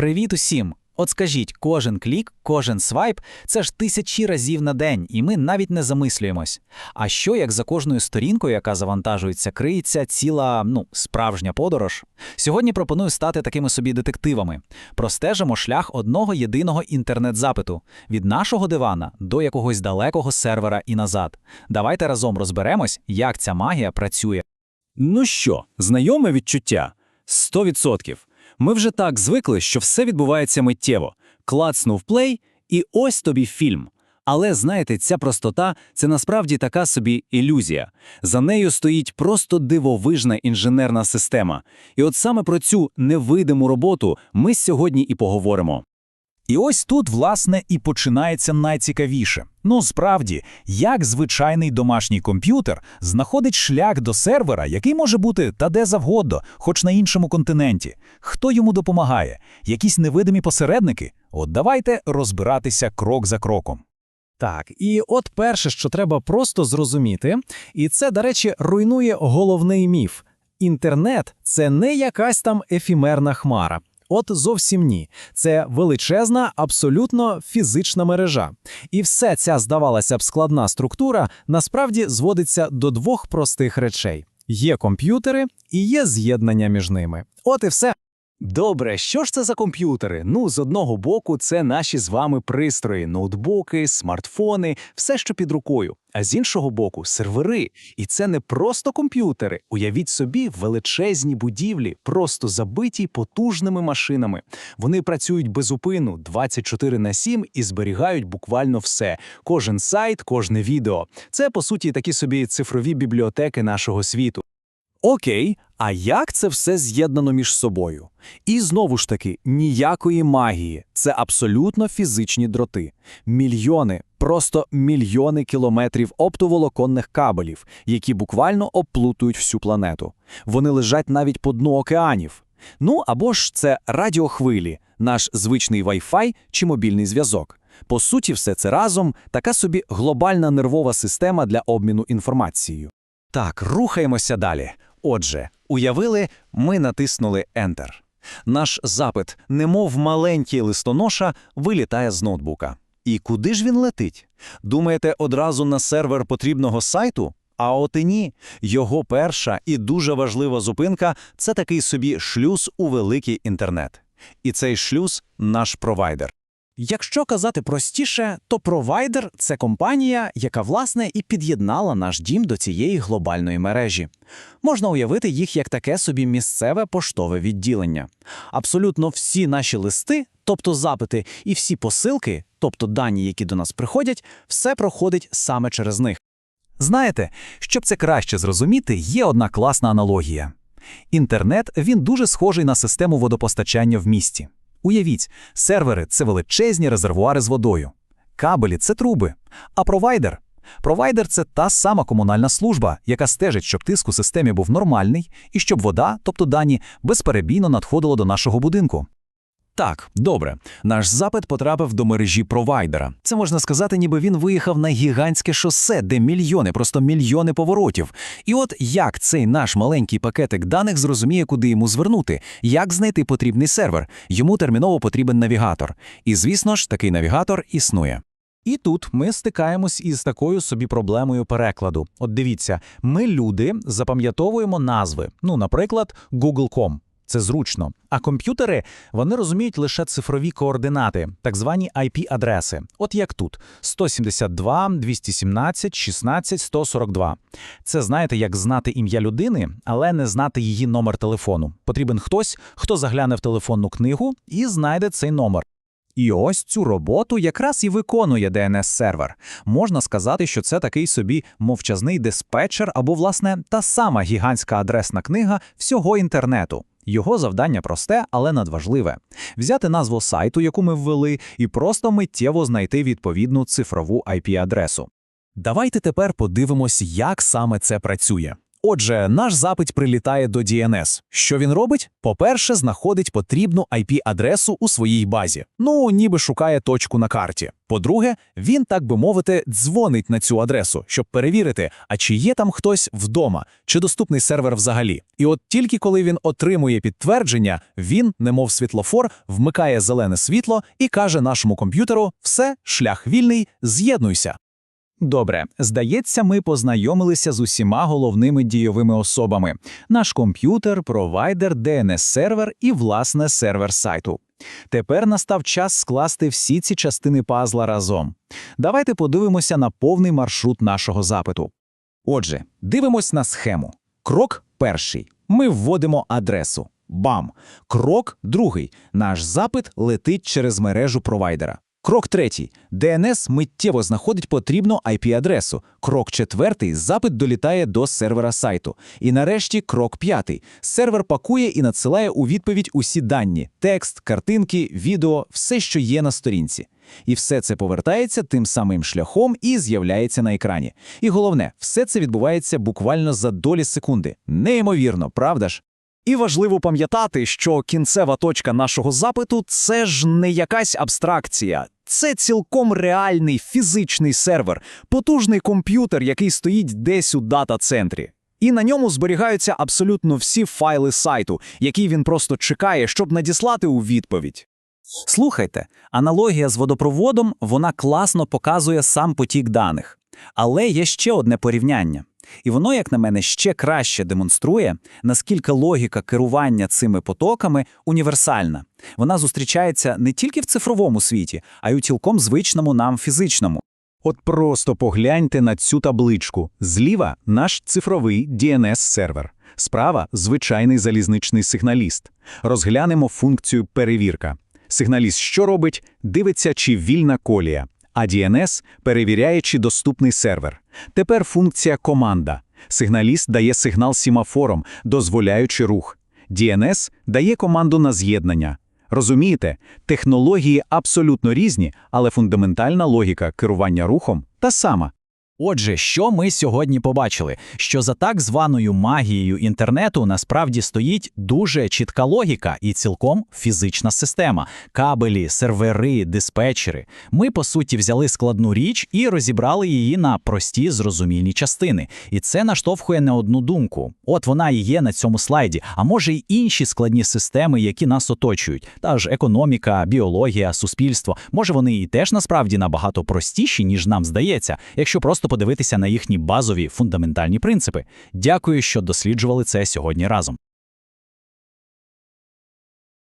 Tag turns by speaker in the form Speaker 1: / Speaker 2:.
Speaker 1: Привіт усім! От скажіть, кожен клік, кожен свайп це ж тисячі разів на день, і ми навіть не замислюємось. А що як за кожною сторінкою, яка завантажується, криється ціла ну справжня подорож? Сьогодні пропоную стати такими собі детективами. Простежимо шлях одного єдиного інтернет-запиту від нашого дивана до якогось далекого сервера і назад. Давайте разом розберемось, як ця магія працює.
Speaker 2: Ну що, знайоме відчуття? 100%. Ми вже так звикли, що все відбувається миттєво. Клацнув плей, і ось тобі фільм. Але знаєте, ця простота це насправді така собі ілюзія. За нею стоїть просто дивовижна інженерна система. І от саме про цю невидиму роботу ми сьогодні і поговоримо.
Speaker 3: І ось тут, власне, і починається найцікавіше. Ну, справді, як звичайний домашній комп'ютер знаходить шлях до сервера, який може бути та де завгодно, хоч на іншому континенті. Хто йому допомагає? Якісь невидимі посередники? От давайте розбиратися крок за кроком.
Speaker 4: Так, і от перше, що треба просто зрозуміти, і це, до речі, руйнує головний міф. Інтернет це не якась там ефімерна хмара. От зовсім ні. Це величезна, абсолютно фізична мережа. І все ця, здавалася б, складна структура насправді зводиться до двох простих речей: є комп'ютери і є з'єднання між ними. От і все.
Speaker 2: Добре, що ж це за комп'ютери? Ну, з одного боку, це наші з вами пристрої, ноутбуки, смартфони, все, що під рукою. А з іншого боку, сервери. І це не просто комп'ютери. Уявіть собі, величезні будівлі, просто забиті потужними машинами. Вони працюють безупину 24 на 7 і зберігають буквально все. Кожен сайт, кожне відео. Це, по суті, такі собі цифрові бібліотеки нашого світу. Окей, а як це все з'єднано між собою? І знову ж таки, ніякої магії, це абсолютно фізичні дроти. Мільйони, просто мільйони кілометрів оптоволоконних кабелів, які буквально оплутують всю планету. Вони лежать навіть по дну океанів. Ну або ж це радіохвилі, наш звичний Wi-Fi чи мобільний зв'язок. По суті, все це разом така собі глобальна нервова система для обміну інформацією.
Speaker 3: Так, рухаємося далі. Отже, уявили, ми натиснули Enter. Наш запит, немов маленький листоноша, вилітає з ноутбука. І куди ж він летить? Думаєте, одразу на сервер потрібного сайту? А от і ні. Його перша і дуже важлива зупинка це такий собі шлюз у великий інтернет. І цей шлюз наш провайдер.
Speaker 4: Якщо казати простіше, то провайдер це компанія, яка власне і під'єднала наш дім до цієї глобальної мережі. Можна уявити їх як таке собі місцеве поштове відділення. Абсолютно всі наші листи, тобто запити, і всі посилки, тобто дані, які до нас приходять, все проходить саме через них.
Speaker 3: Знаєте, щоб це краще зрозуміти, є одна класна аналогія. Інтернет він дуже схожий на систему водопостачання в місті. Уявіть, сервери це величезні резервуари з водою, кабелі це труби, а провайдер. Провайдер це та сама комунальна служба, яка стежить, щоб тиск у системі був нормальний і щоб вода, тобто дані, безперебійно надходила до нашого будинку.
Speaker 2: Так, добре. Наш запит потрапив до мережі провайдера. Це можна сказати, ніби він виїхав на гігантське шосе, де мільйони, просто мільйони поворотів. І от як цей наш маленький пакетик даних зрозуміє, куди йому звернути, як знайти потрібний сервер. Йому терміново потрібен навігатор. І звісно ж, такий навігатор існує.
Speaker 4: І тут ми стикаємось із такою собі проблемою перекладу. От дивіться, ми, люди, запам'ятовуємо назви. Ну, наприклад, Google.com. Це зручно. А комп'ютери вони розуміють лише цифрові координати, так звані IP-адреси. От як тут: 172, 217, 16, 142. Це знаєте, як знати ім'я людини, але не знати її номер телефону. Потрібен хтось, хто загляне в телефонну книгу і знайде цей номер. І ось цю роботу якраз і виконує DNS-сервер. Можна сказати, що це такий собі мовчазний диспетчер або, власне, та сама гігантська адресна книга всього інтернету. Його завдання просте, але надважливе взяти назву сайту, яку ми ввели, і просто миттєво знайти відповідну цифрову IP-адресу.
Speaker 3: Давайте тепер подивимось, як саме це працює.
Speaker 2: Отже, наш запит прилітає до DNS. Що він робить? По-перше, знаходить потрібну IP-адресу у своїй базі. Ну, ніби шукає точку на карті. По-друге, він, так би мовити, дзвонить на цю адресу, щоб перевірити, а чи є там хтось вдома, чи доступний сервер взагалі. І от тільки коли він отримує підтвердження, він, немов світлофор, вмикає зелене світло і каже нашому комп'ютеру: все, шлях вільний, з'єднуйся.
Speaker 1: Добре, здається, ми познайомилися з усіма головними дійовими особами: наш комп'ютер, провайдер, DNS-сервер і, власне, сервер сайту. Тепер настав час скласти всі ці частини пазла разом. Давайте подивимося на повний маршрут нашого запиту. Отже, дивимось на схему. Крок перший. Ми вводимо адресу. Бам! Крок другий. Наш запит летить через мережу провайдера. Крок третій. DNS миттєво знаходить потрібну IP-адресу. Крок четвертий. Запит долітає до сервера сайту. І нарешті крок п'ятий. Сервер пакує і надсилає у відповідь усі дані: текст, картинки, відео, все, що є на сторінці. І все це повертається тим самим шляхом і з'являється на екрані. І головне, все це відбувається буквально за долі секунди. Неймовірно, правда ж?
Speaker 3: І важливо пам'ятати, що кінцева точка нашого запиту це ж не якась абстракція. Це цілком реальний фізичний сервер, потужний комп'ютер, який стоїть десь у дата-центрі. І на ньому зберігаються абсолютно всі файли сайту, які він просто чекає, щоб надіслати у відповідь.
Speaker 1: Слухайте, аналогія з водопроводом вона класно показує сам потік даних. Але є ще одне порівняння. І воно, як на мене, ще краще демонструє, наскільки логіка керування цими потоками універсальна. Вона зустрічається не тільки в цифровому світі, а й у цілком звичному нам фізичному.
Speaker 2: От просто погляньте на цю табличку. Зліва наш цифровий DNS-сервер. Справа звичайний залізничний сигналіст. Розглянемо функцію перевірка. Сигналіст що робить? Дивиться, чи вільна колія. А DNS перевіряє, чи доступний сервер. Тепер функція команда. Сигналіст дає сигнал сімафором, дозволяючи рух. DNS дає команду на з'єднання. Розумієте, технології абсолютно різні, але фундаментальна логіка керування рухом та сама.
Speaker 1: Отже, що ми сьогодні побачили? Що за так званою магією інтернету насправді стоїть дуже чітка логіка і цілком фізична система: кабелі, сервери, диспетчери. Ми, по суті, взяли складну річ і розібрали її на прості зрозумільні частини. І це наштовхує не одну думку. От вона і є на цьому слайді, а може й інші складні системи, які нас оточують. Та ж економіка, біологія, суспільство. Може, вони і теж насправді набагато простіші, ніж нам здається, якщо просто подивитися на їхні базові фундаментальні принципи. Дякую, що досліджували це сьогодні разом.